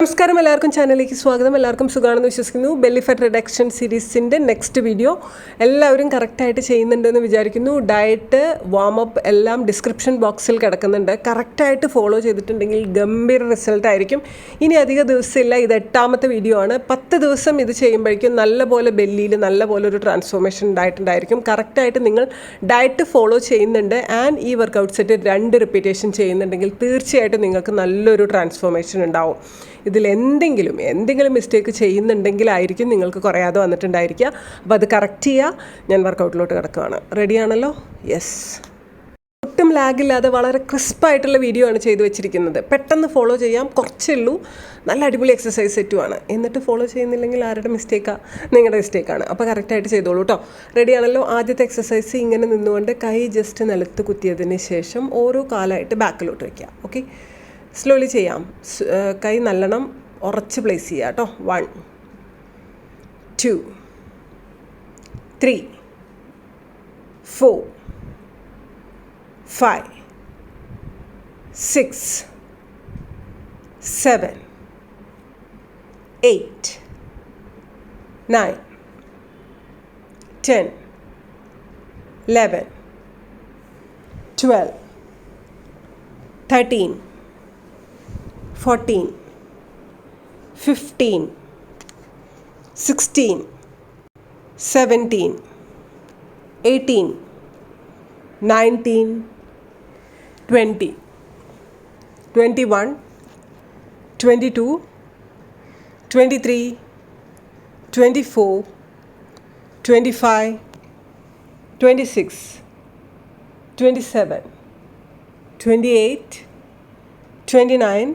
നമസ്കാരം എല്ലാവർക്കും ചാനലിലേക്ക് സ്വാഗതം. എല്ലാവർക്കും സുഖമാണെന്ന് വിശ്വസിക്കുന്നു. ബെല്ലി ഫാറ്റ് റിഡക്ഷൻ സീരീസിന്റെ നെക്സ്റ്റ് വീഡിയോ എല്ലാവരും കറക്റ്റായിട്ട് ചെയ്യുന്നുണ്ടെന്ന് വിചാരിക്കുന്നു. ഡയറ്റ് വാമപ്പ് എല്ലാം ഡിസ്ക്രിപ്ഷൻ ബോക്സിൽ കിടക്കുന്നുണ്ട്. കറക്റ്റായിട്ട് ഫോളോ ചെയ്തിട്ടുണ്ടെങ്കിൽ ഗംഭീര റിസൾട്ട് ആയിരിക്കും. ഇനി അധിക ദിവസമില്ല. ഇത് എട്ടാമത്തെ വീഡിയോ ആണ്. പത്ത് ദിവസം ഇത് ചെയ്യുമ്പോഴേക്കും നല്ലപോലെ ബെല്ലിയിൽ നല്ലപോലെ ഒരു ട്രാൻസ്ഫോർമേഷൻ ഉണ്ടായിട്ടുണ്ടായിരിക്കും. കറക്റ്റായിട്ട് നിങ്ങൾ ഡയറ്റ് ഫോളോ ചെയ്യുന്നുണ്ട് ആൻഡ് ഈ വർക്കൗട്ട് സെറ്റ് രണ്ട് റിപ്പീറ്റേഷൻ ചെയ്യുന്നുണ്ടെങ്കിൽ തീർച്ചയായിട്ടും നിങ്ങൾക്ക് നല്ലൊരു ട്രാൻസ്ഫോർമേഷൻ ഉണ്ടാവും. ഇതിൽ എന്തെങ്കിലും എന്തെങ്കിലും മിസ്റ്റേക്ക് ചെയ്യുന്നുണ്ടെങ്കിലായിരിക്കും നിങ്ങൾക്ക് കുറയാതെ വന്നിട്ടുണ്ടായിരിക്കുക. അപ്പോൾ അത് കറക്റ്റ് ചെയ്യുക ഞാൻ വർക്കൗട്ടിലോട്ട് കിടക്കുകയാണ് റെഡിയാണല്ലോ യെസ് ഒട്ടും ലാഗില്ലാതെ വളരെ ക്രിസ്പായിട്ടുള്ള വീഡിയോ ആണ് ചെയ്തു വെച്ചിരിക്കുന്നത്. പെട്ടെന്ന് ഫോളോ ചെയ്യാം. കുറച്ചേ ഉള്ളൂ. നല്ല അടിപൊളി എക്സസൈസ് സെറ്റുമാണ് എന്നിട്ട് ഫോളോ ചെയ്യുന്നില്ലെങ്കിൽ ആരുടെ മിസ്റ്റേക്കാണ് നിങ്ങളുടെ മിസ്റ്റേക്കാണ് അപ്പോൾ കറക്റ്റായിട്ട് ചെയ്തോളൂ കേട്ടോ റെഡിയാണല്ലോ ആദ്യത്തെ എക്സസൈസ് ഇങ്ങനെ നിന്നുകൊണ്ട് കൈ ജസ്റ്റ് നിലത്ത് കുത്തിയതിന് ശേഷം ഓരോ കാലമായിട്ട് ബാക്കിലോട്ട് വയ്ക്കുക. ഓക്കെ സ്ലോലി ചെയ്യാം. കൈ നല്ലോണം ഉറച്ച് പ്ലേസ് ചെയ്യുക കേട്ടോ. One two three four five six seven eight nine ten eleven twelve thirteen fourteen, fifteen, sixteen, seventeen, eighteen, nineteen, twenty, twenty-one, twenty-two, twenty-three, twenty-four, twenty-five, twenty-six, twenty-seven, twenty-eight. 29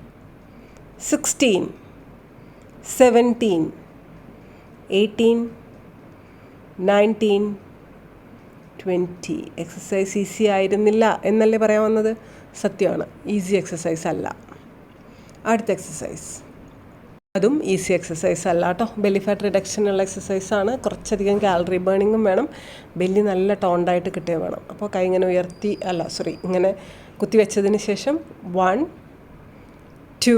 16 17 18 19 twenty. Exercise easy ആയിരുന്നില്ല എന്നല്ലേ പറയാൻ വന്നത്? സത്യമാണ്. Easy exercise അല്ല. അടുത്ത exercise അതും easy exercise അല്ല കേട്ടോ. ബെല്ലി ഫാറ്റ് റിഡക്ഷനുള്ള എക്സസൈസാണ് കുറച്ചധികം കാലറി ബേണിങ്ങും വേണം. ബെല്ലി നല്ല ടോണ്ടായിട്ട് കിട്ടുക വേണം. അപ്പോൾ കൈ ഇങ്ങനെ ഉയർത്തി അല്ല സോറി ഇങ്ങനെ കുത്തിവെച്ചതിന് ശേഷം one two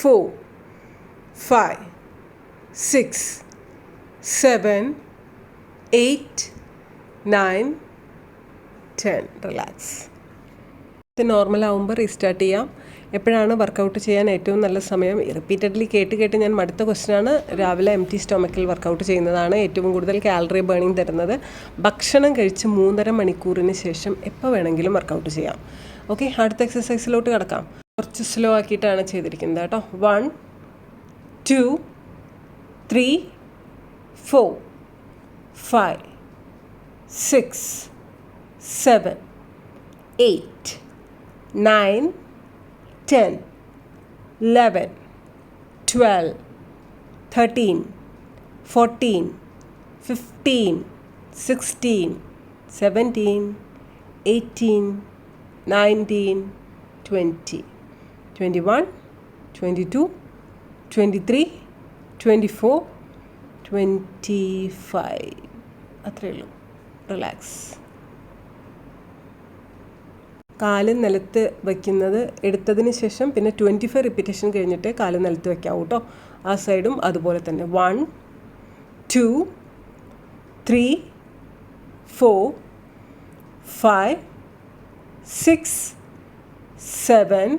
four, five, six, seven, eight, nine, ten relax ഇത് നോർമലാവുമ്പോൾ റീസ്റ്റാർട്ട് ചെയ്യാം. എപ്പോഴാണ് വർക്കൗട്ട് ചെയ്യാൻ ഏറ്റവും നല്ല സമയം? റിപ്പീറ്റഡ്ലി കേട്ട് കേട്ട് ഞാൻ മടുത്ത ക്വസ്റ്റനാണ് രാവിലെ എം ടി സ്റ്റൊമക്കിൽ വർക്കൗട്ട് ചെയ്യുന്നതാണ് ഏറ്റവും കൂടുതൽ കാലറി ബേണിംഗ് തരുന്നത്. ഭക്ഷണം കഴിച്ച് മൂന്നര മണിക്കൂറിന് ശേഷം എപ്പോൾ വേണമെങ്കിലും വർക്കൗട്ട് ചെയ്യാം. ഓക്കെ അടുത്ത എക്സസൈസിലോട്ട് കിടക്കാം. കുറച്ച് സ്ലോ ആക്കിയിട്ടാണ് ചെയ്തിരിക്കുന്നത് കേട്ടോ. One two three four five six seven eight nine ten eleven twelve thirteen fourteen fifteen sixteen seventeen eighteen nineteen twenty twenty one twenty two twenty three twenty four twenty five. അത്രയേ ഉള്ളൂ. Relax കാൽ നിലത്ത് വയ്ക്കുന്നത് എടുത്തതിന് ശേഷം പിന്നെ twenty five repetition കഴിഞ്ഞിട്ട് കാൽ നിലത്ത് വയ്ക്കാവൂ കേട്ടോ. ആ സൈഡും അതുപോലെ തന്നെ. One two three four five six seven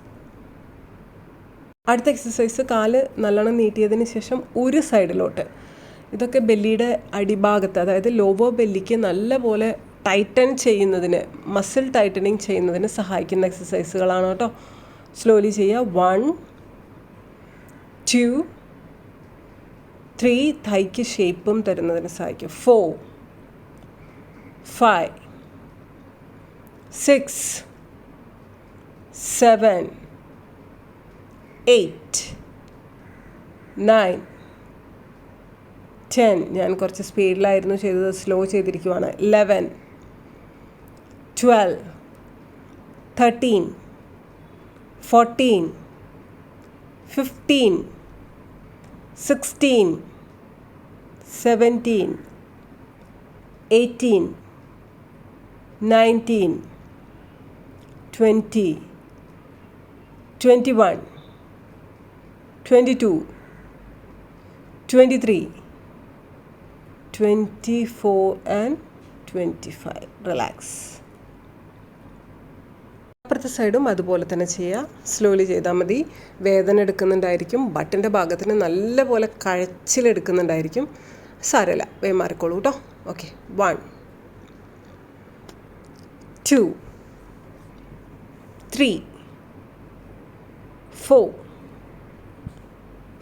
അടുത്ത എക്സസൈസ് കാൽ നല്ലോണം നീട്ടിയതിന് ശേഷം ഒരു സൈഡിലോട്ട് ഇതൊക്കെ ബെല്ലിയുടെ അടിഭാഗത്ത് അതായത് ലോവോ ബെല്ലിക്ക് നല്ലപോലെ ടൈറ്റൻ ചെയ്യുന്നതിന് മസിൽ ടൈറ്റനിങ് ചെയ്യുന്നതിന് സഹായിക്കുന്ന എക്സസൈസുകളാണ് കേട്ടോ. സ്ലോലി ചെയ്യുക. വൺ ടു ത്രീ തൈക്ക് ഷേപ്പും തരുന്നതിന് സഹായിക്കും. Four five six seven eight nine ten ഞാൻ കുറച്ച് സ്പീഡിലായിരുന്നു ചെയ്തത് slow ചെയ്തിരിക്കുവാണ്. Eleven twelve thirteen fourteen fifteen sixteen seventeen eighteen nineteen twenty twenty one twenty two twenty three twenty four and twenty five. Relax അപ്പുറത്തെ സൈഡും അതുപോലെ തന്നെ ചെയ്യുക. സ്ലോലി ചെയ്താൽ മതി. വേദന എടുക്കുന്നുണ്ടായിരിക്കും. ബട്ടിന്റെ ഭാഗത്തിന് നല്ലപോലെ കഴച്ചിലെടുക്കുന്നുണ്ടായിരിക്കും. സാരമില്ല. വേ മാറിക്കോളൂ കേട്ടോ okay one two three four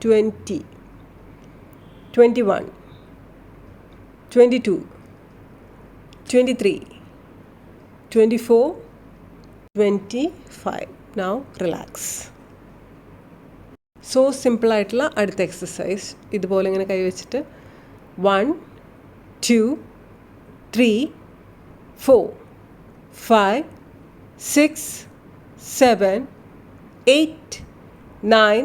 Twenty, twenty-one. 22 23 24 25 now relax. So സിമ്പിളായിട്ടുള്ള അടുത്ത എക്സസൈസ് ഇതുപോലെ ഇങ്ങനെ കൈവച്ചിട്ട് one two three four five six seven eight nine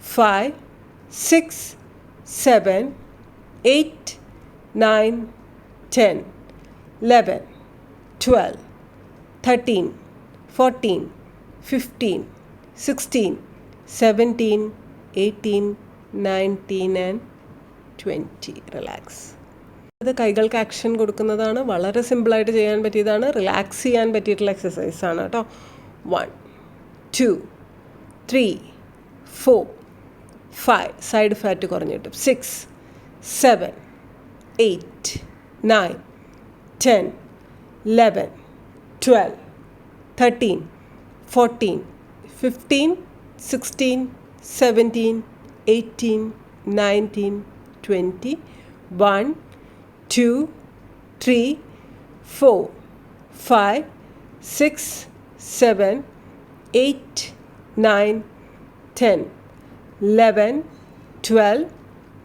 five six seven eight nine ten eleven twelve thirteen fourteen fifteen sixteen seventeen eighteen nineteen and twenty relax അത് കൈകൾക്ക് action കൊടുക്കുന്നതാണ്. വളരെ സിമ്പിളായിട്ട് ചെയ്യാൻ പറ്റിയതാണ്. റിലാക്സ് ചെയ്യാൻ പറ്റിയിട്ടുള്ള എക്സസൈസാണ് കേട്ടോ. One two three four five side fat കുറഞ്ഞിട്ടും. Six seven eight nine ten eleven twelve thirteen fourteen fifteen sixteen seventeen eighteen nineteen twenty one two three four five six seven eight nine 10 11, 12,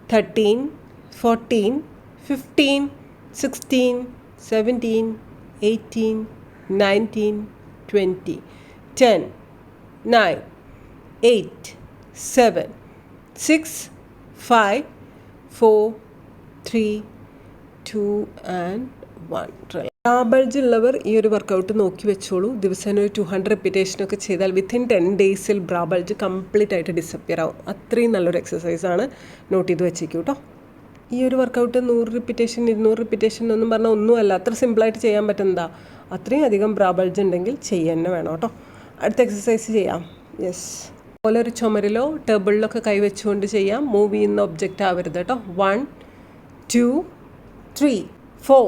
13, 14, 15, 16, 17, 18, 19, 20, 10, 9, 8, 7, 6, 5, 4, 3, 2, and 1. ഡാബൾജ് ഉള്ളവർ ഈ ഒരു workout നോക്കി വെച്ചോളൂ. ദിവസേന ഒരു two hundred റെപ്പിറ്റേഷനൊക്കെ ചെയ്താൽ within ten ഡേയ്സിൽ ബ്രാബൾജ് കംപ്ലീറ്റ് ആയിട്ട് ഡിസപ്പിയർ ആവും. അത്രയും നല്ലൊരു എക്സസൈസാണ് നോട്ട് ചെയ്ത് വെച്ചേക്കൂ കേട്ടോ ഈ ഒരു വർക്കൗട്ട് നൂറ് റിപ്പിറ്റേഷൻ ഇരുന്നൂറ് റിപ്പിറ്റേഷൻ എന്നൊന്നും പറഞ്ഞാൽ ഒന്നുമല്ല. അത്ര സിമ്പിളായിട്ട് ചെയ്യാൻ പറ്റുന്നതാ. അത്രയും അധികം ബ്രാബൾജ് ഉണ്ടെങ്കിൽ ചെയ്യാൻ തന്നെ വേണം കേട്ടോ അടുത്ത എക്സസൈസ് ചെയ്യാം. യെസ് പോലെ ഒരു ചുമരിലോ ടേബിളിലൊക്കെ കൈവച്ചുകൊണ്ട് ചെയ്യാം. മൂവ് ചെയ്യുന്ന ഒബ്ജക്റ്റ് ആവരുത് കേട്ടോ one two three four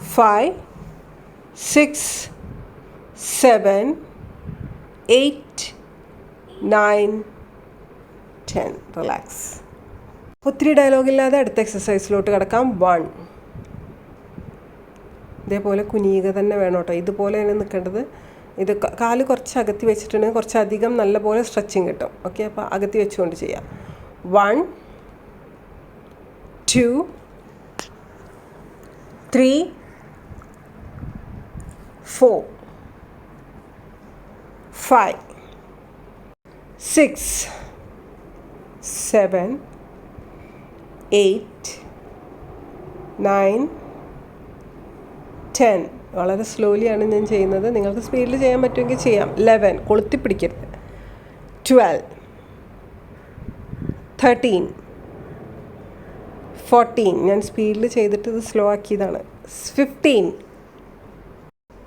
five, six, seven, eight, nine, ten relax ഒത്തിരി ഡയലോഗില്ലാതെ അടുത്ത എക്സസൈസിലോട്ട് കിടക്കാം. വൺ ഇതേപോലെ കുനിയുക തന്നെ വേണം കേട്ടോ. ഇതുപോലെ തന്നെ നിൽക്കേണ്ടത്. ഇത് കാൽ കുറച്ച് അകത്തി വെച്ചിട്ടുണ്ടെങ്കിൽ കുറച്ചധികം നല്ലപോലെ സ്ട്രെച്ചിങ് കിട്ടും. ഓക്കെ അപ്പോൾ അകത്തി വെച്ചുകൊണ്ട് ചെയ്യാം. One two three four, five, six, seven, eight, nine ten വളരെ സ്ലോലിയാണ് ഞാൻ ചെയ്യുന്നത്. നിങ്ങൾക്ക് സ്പീഡിൽ ചെയ്യാൻ പറ്റുമെങ്കിൽ ചെയ്യാം. ലെവൻ കൊളുത്തി പിടിക്കരുത് ട്വൽവ് തേർട്ടീൻ ഫോർട്ടീൻ ഞാൻ സ്പീഡിൽ ചെയ്തിട്ട് ഇത് slow ആക്കിയതാണ്. Fifteen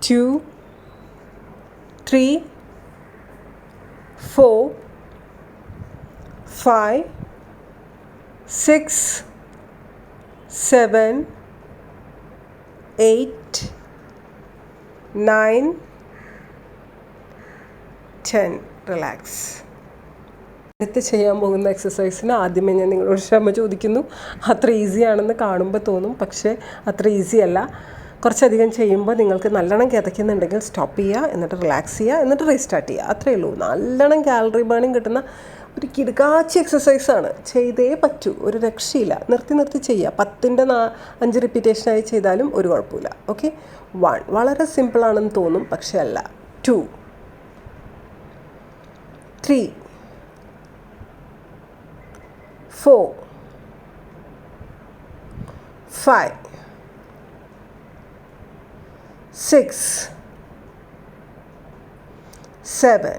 two, three four five six seven eight nine ten relax അടുത്ത് ചെയ്യാൻ പോകുന്ന എക്സസൈസിന് ആദ്യമേ ഞാൻ നിങ്ങളോട് ക്ഷമ ചോദിക്കുന്നു. അത്ര ഈസി ആണെന്ന് കാണുമ്പോൾ തോന്നും പക്ഷേ അത്ര ഈസി അല്ല. കുറച്ചധികം ചെയ്യുമ്പോൾ നിങ്ങൾക്ക് നല്ലോണം കിതയ്ക്കുന്നുണ്ടെങ്കിൽ സ്റ്റോപ്പ് ചെയ്യുക എന്നിട്ട് റിലാക്സ് ചെയ്യുക എന്നിട്ട് റീസ്റ്റാർട്ട് ചെയ്യുക. അത്രയേ ഉള്ളൂ. നല്ലോണം കാലറി ബേണിങ് കിട്ടുന്ന ഒരു കിടക്കാച്ചി എക്സസൈസാണ് ചെയ്തേ പറ്റൂ. ഒരു രക്ഷയില്ല. നിർത്തി നിർത്തി ചെയ്യുക. പത്തിന്റെ നാ അഞ്ച് റിപ്പീറ്റേഷനായി ചെയ്താലും ഒരു കുഴപ്പമില്ല. ഓക്കെ വൺ വളരെ സിമ്പിളാണെന്ന് തോന്നും പക്ഷേ അല്ല. Two three four five six, seven,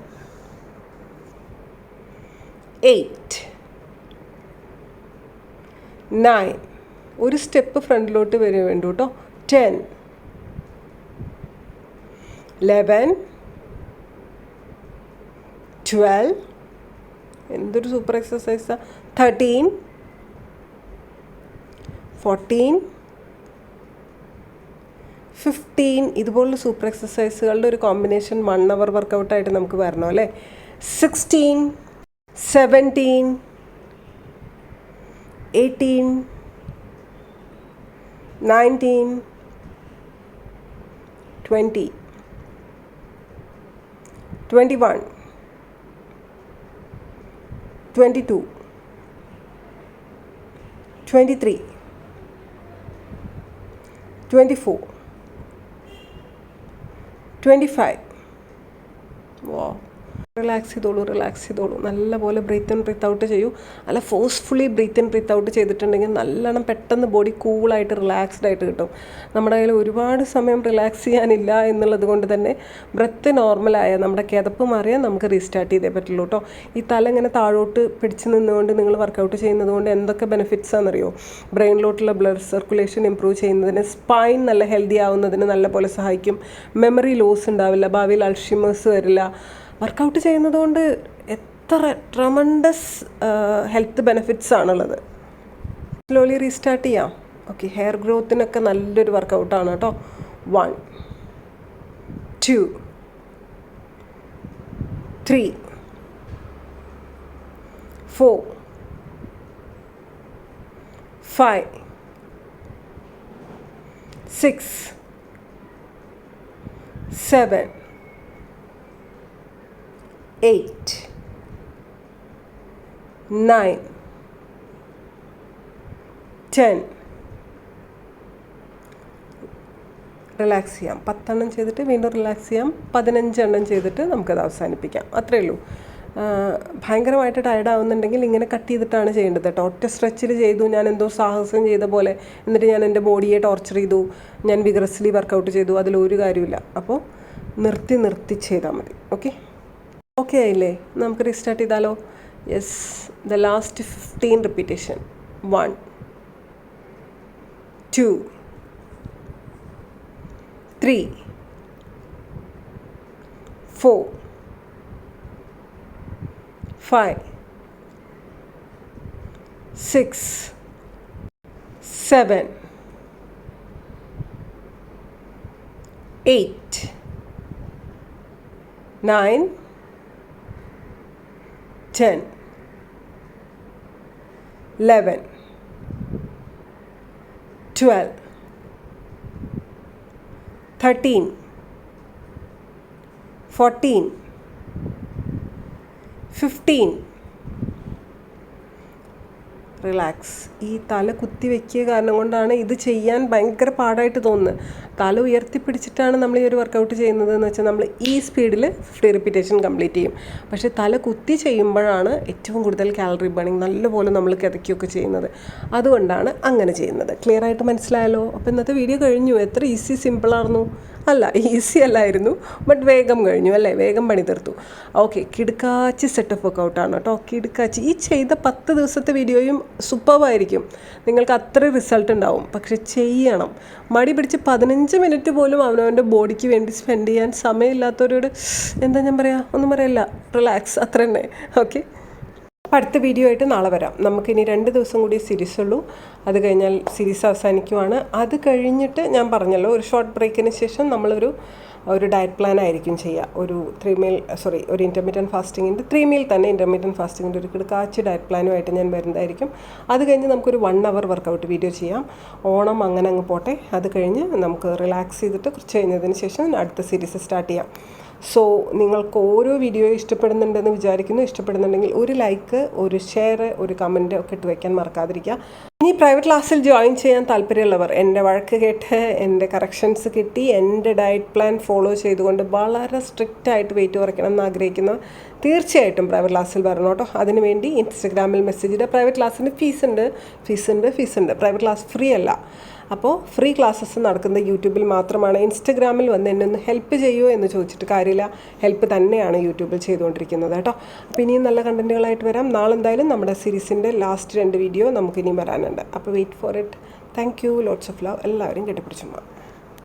eight nine ഒരു സ്റ്റെപ്പ് ഫ്രണ്ടിലോട്ട് വരെ വേണ്ടു കേട്ടോ ടെൻ ലെവൻ ട്വൽവ് എന്തൊരു സൂപ്പർ എക്സസൈസാണ് തേർട്ടീൻ ഫോർട്ടീൻ ഫിഫ്റ്റീൻ ഇതുപോലുള്ള സൂപ്പർ എക്സസൈസുകളുടെ ഒരു കോമ്പിനേഷൻ വൺ അവർ വർക്കൗട്ടായിട്ട് നമുക്ക് വരണം അല്ലേ? Sixteen seventeen eighteen nineteen twenty twenty one twenty two twenty three twenty four twenty five വാ റിലാക്സ് ചെയ്തോളൂ റിലാക്സ് ചെയ്തോളൂ. നല്ലപോലെ ബ്രീത്ത് ഇൻ ബ്രീത്ത് ഔട്ട് ചെയ്യൂ. അല്ല forcefully breathe in breathe out ചെയ്തിട്ടുണ്ടെങ്കിൽ നല്ലോണം പെട്ടെന്ന് ബോഡി കൂളായിട്ട് റിലാക്സ്ഡ് ആയിട്ട് കിട്ടും. നമ്മുടെ കയ്യിൽ ഒരുപാട് സമയം റിലാക്സ് ചെയ്യാനില്ല എന്നുള്ളത് കൊണ്ട് തന്നെ ബ്രത്ത് നോർമലായ നമ്മുടെ കിതപ്പ് മാറിയാൽ നമുക്ക് റീസ്റ്റാർട്ട് ചെയ്തേ പറ്റുള്ളൂ കേട്ടോ ഈ തല ഇങ്ങനെ താഴോട്ട് പിടിച്ച് നിന്നുകൊണ്ട് നിങ്ങൾ വർക്കൗട്ട് ചെയ്യുന്നത് കൊണ്ട് എന്തൊക്കെ ബെനിഫിറ്റ്സ് ആണെന്നറിയോ? ബ്രെയിനിലോട്ടുള്ള ബ്ലഡ് സർക്കുലേഷൻ ഇമ്പ്രൂവ് ചെയ്യുന്നതിന് സ്പൈൻ നല്ല ഹെൽത്തി ആവുന്നതിന് നല്ലപോലെ സഹായിക്കും. മെമ്മറി ലോസ് ഉണ്ടാവില്ല ഭാവിയിൽ അൾഷിമേഴ്സ് വരില്ല. വർക്കൗട്ട് ചെയ്യുന്നത് കൊണ്ട് എത്ര ട്രമണ്ടസ് ഹെൽത്ത് ബെനിഫിറ്റ്സ് ആണുള്ളത്. സ്ലോലി റീസ്റ്റാർട്ട് ചെയ്യാം. ഓക്കെ ഹെയർ ഗ്രോത്തിനൊക്കെ നല്ലൊരു വർക്കൗട്ടാണ് കേട്ടോ. One two three four five six seven eight, nine, ten. Relax ചെയ്യാം. പത്തെണ്ണം ചെയ്തിട്ട് വീണ്ടും റിലാക്സ് ചെയ്യാം. പതിനഞ്ചെണ്ണം ചെയ്തിട്ട് നമുക്കത് അവസാനിപ്പിക്കാം. അത്രയേ ഉള്ളൂ. ഭയങ്കരമായിട്ട് ടയർഡ് ആവുന്നുണ്ടെങ്കിൽ ഇങ്ങനെ കട്ട് ചെയ്തിട്ടാണ് ചെയ്യേണ്ടത് കേട്ടോ. ഒറ്റ സ്ട്രെച്ചിൽ ചെയ്തു. ഞാൻ എന്തോ സാഹസം ചെയ്ത പോലെ. എന്നിട്ട് ഞാൻ എന്റെ ബോഡിയെ ടോർച്ചർ ചെയ്തു. ഞാൻ വിഗ്രസ്ലി വർക്കൗട്ട് ചെയ്തു. അതിലൊരു കാര്യമില്ല അപ്പോൾ നിർത്തി നിർത്തി ചെയ്താൽ മതി. ഓക്കെ ഓക്കെ ആയില്ലേ നമുക്ക് റീസ്റ്റാർട്ട് ചെയ്താലോ? Yes the last fifteen repetition one two three four five six seven eight nine 10 11 12 13 14 15 relax ഈ തല കുത്തി വെക്കിയ കാരണം കൊണ്ടാണ് ഇത് ചെയ്യാൻ ഭയങ്കര പാടായിട്ട് തോന്നുന്നത്. തല ഉയർത്തിപ്പിടിച്ചിട്ടാണ് നമ്മൾ ഈ ഒരു വർക്കൗട്ട് ചെയ്യുന്നത് എന്ന് വെച്ചാൽ നമ്മൾ ഈ സ്പീഡിൽ ഫിഫ്റ്റി റിപ്പീറ്റേഷൻ കംപ്ലീറ്റ് ചെയ്യും. പക്ഷേ തല കുത്തി ചെയ്യുമ്പോഴാണ് ഏറ്റവും കൂടുതൽ കാലറി ബേണിംഗ് നല്ലപോലെ നമ്മൾ കിതയ്ക്കുകയൊക്കെ ചെയ്യുന്നത്. അതുകൊണ്ടാണ് അങ്ങനെ ചെയ്യുന്നത്. ക്ലിയർ ആയിട്ട് മനസ്സിലായല്ലോ? അപ്പോൾ ഇന്നത്തെ വീഡിയോ കഴിഞ്ഞു. എത്ര ഈസി സിമ്പിളായിരുന്നു അല്ല ഈസി അല്ലായിരുന്നു. ബട്ട് വേഗം കഴിഞ്ഞു അല്ലേ? വേഗം പണി തീർത്തു. ഓക്കെ കിടുക്കാച്ചി സെറ്റപ്പ് വർക്കൗട്ടാണ് കേട്ടോ. കിടുക്കാച്ചി. ഈ ചെയ്ത പത്ത് ദിവസത്തെ വീഡിയോയും സൂപ്പർവായിരിക്കും നിങ്ങൾക്ക് അത്ര റിസൾട്ട് ഉണ്ടാവും. പക്ഷെ ചെയ്യണം. മടി പിടിച്ച് പതിനഞ്ച് മിനിറ്റ് പോലും അവനവന്റെ ബോഡിക്ക് വേണ്ടി സ്പെൻഡ് ചെയ്യാൻ സമയമില്ലാത്തവരോട് എന്താ ഞാൻ പറയാ? ഒന്നും പറയല്ല. റിലാക്സ് അത്ര തന്നെ ഓക്കെ അടുത്ത വീഡിയോ ആയിട്ട് നാളെ വരാം. നമുക്കിനി രണ്ട് ദിവസം കൂടി സീരീസ് ഉള്ളൂ. അത് കഴിഞ്ഞാൽ സീരീസ് അവസാനിക്കുവാണ്. അത് കഴിഞ്ഞിട്ട് ഞാൻ പറഞ്ഞല്ലോ ഒരു ഷോർട്ട് ബ്രേക്കിന് ശേഷം നമ്മളൊരു ഒരു ഡയറ്റ് പ്ലാൻ ആയിരിക്കും ചെയ്യുക. ഒരു ത്രീ മീൽ സോറി ഒരു ഇന്റർമീഡിയൻ ഫാസ്റ്റിങ്ങിന്റെ ത്രീ മീൽ തന്നെ ഇന്റർമീഡിയൻ ഫാസ്റ്റിങ്ങിന്റെ ഒരു കിടക്കാച്ച് ഡയറ്റ് പ്ലാനുമായിട്ട് ഞാൻ വരുന്നതായിരിക്കും. അത് കഴിഞ്ഞ് നമുക്കൊരു വൺ അവർ വർക്കൗട്ട് വീഡിയോ ചെയ്യാം. ഓണം അങ്ങനെ അങ്ങ് പോട്ടെ. അത് കഴിഞ്ഞ് നമുക്ക് റിലാക്സ് ചെയ്തിട്ട് കുറച്ച് കഴിഞ്ഞതിന് ശേഷം അടുത്ത സീരീസ് സ്റ്റാർട്ട് ചെയ്യാം. സോ നിങ്ങൾക്ക് ഓരോ വീഡിയോ ഇഷ്ടപ്പെടുന്നുണ്ടെന്ന് വിചാരിക്കുന്നു. ഇഷ്ടപ്പെടുന്നുണ്ടെങ്കിൽ ഒരു ലൈക്ക് ഒരു ഷെയർ ഒരു കമന്റ് ഒക്കെ ഇട്ട് വയ്ക്കാൻ മറക്കാതിരിക്കുക. ഇനി പ്രൈവറ്റ് ക്ലാസ്സിൽ ജോയിൻ ചെയ്യാൻ താല്പര്യമുള്ളവർ എന്റെ വഴക്ക് കേട്ട് എന്റെ കറക്ഷൻസ് കിട്ടി എന്റെ ഡയറ്റ് പ്ലാൻ ഫോളോ ചെയ്തുകൊണ്ട് വളരെ സ്ട്രിക്റ്റ് ആയിട്ട് വെയിറ്റ് കുറയ്ക്കണം എന്ന് ആഗ്രഹിക്കുന്നവർ തീർച്ചയായിട്ടും പ്രൈവറ്റ് ക്ലാസ്സിൽ വരണം കേട്ടോ. അതിനുവേണ്ടി ഇൻസ്റ്റഗ്രാമിൽ മെസ്സേജ് ഇടുക പ്രൈവറ്റ് ക്ലാസ്സിന് ഫീസ് ഉണ്ട്. ഫീസ് ഉണ്ട് ഫീസ് ഉണ്ട്. പ്രൈവറ്റ് ക്ലാസ് ഫ്രീ അല്ല. അപ്പോൾ ഫ്രീ ക്ലാസ്സസ് നടക്കുന്നത് യൂട്യൂബിൽ മാത്രമാണ്. ഇൻസ്റ്റഗ്രാമിൽ വന്ന് എന്നെ ഒന്ന് ഹെൽപ്പ് ചെയ്യുമോ എന്ന് ചോദിച്ചിട്ട് കാര്യമില്ല. ഹെൽപ്പ് തന്നെയാണ് യൂട്യൂബിൽ ചെയ്തുകൊണ്ടിരിക്കുന്നത് കേട്ടോ. അപ്പോൾ ഇനിയും നല്ല കണ്ടന്റുകളായിട്ട് വരാം. നാളെ എന്തായാലും നമ്മുടെ സീരീസിന്റെ ലാസ്റ്റ് രണ്ട് വീഡിയോ നമുക്ക് ഇനിയും വരാനുണ്ട്. അപ്പോൾ wait for it thank you lots of love എല്ലാവരും കെട്ടിപ്പിടിച്ചുമ്മ